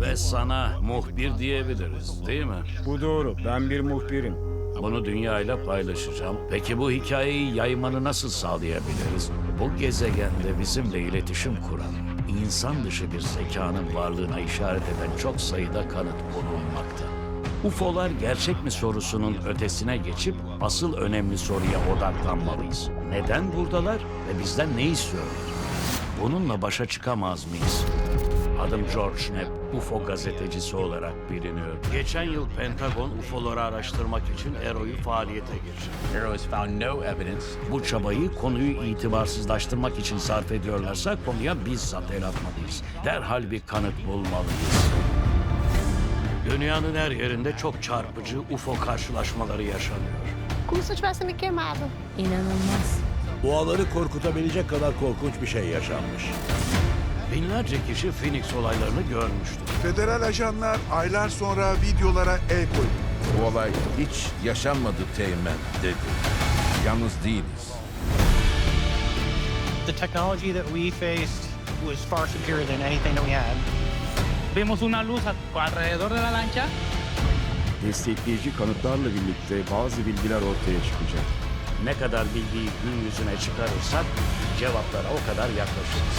Ve sana muhbir diyebiliriz değil mi? Bu doğru. Ben bir muhbirim. Bunu dünyayla paylaşacağım. Peki bu hikayeyi yaymanı nasıl sağlayabiliriz? Bu gezegende bizimle iletişim kuran, insan dışı bir zekanın varlığına işaret eden çok sayıda kanıt bulunmakta. UFO'lar gerçek mi sorusunun ötesine geçip asıl önemli soruya odaklanmalıyız. Neden buradalar ve bizden ne istiyorlar? Bununla başa çıkamaz mıyız? Adım George Knapp, UFO gazetecisi olarak biliniyor. Geçen yıl Pentagon UFO'ları araştırmak için ERO'yu faaliyete geçirdi. Arrow has found no evidence. Bu çabayı konuyu itibarsızlaştırmak için sarf ediyorlarsa konuya bizzat el atmalıyız. Derhal bir kanıt bulmalıyız. Dünyanın her yerinde çok çarpıcı UFO karşılaşmaları yaşanıyor. Como se eu tivesse me queimado. İnanılmaz. Boğaları korkutabilecek kadar korkunç bir şey yaşanmış. Binlerce kişi Phoenix olaylarını görmüştür. Federal ajanlar aylar sonra videolara el koydu. Bu olay hiç yaşanmadı Teğmen dedi. Yalnız değiliz. The technology that we faced was far superior than anything that we had. Vemos una luz alrededor de la lancha Destekleyici kanıtlarla birlikte bazı bilgiler ortaya çıkacak. Ne kadar bilgiyi gün yüzüne çıkarırsak cevaplara o kadar yaklaşırız.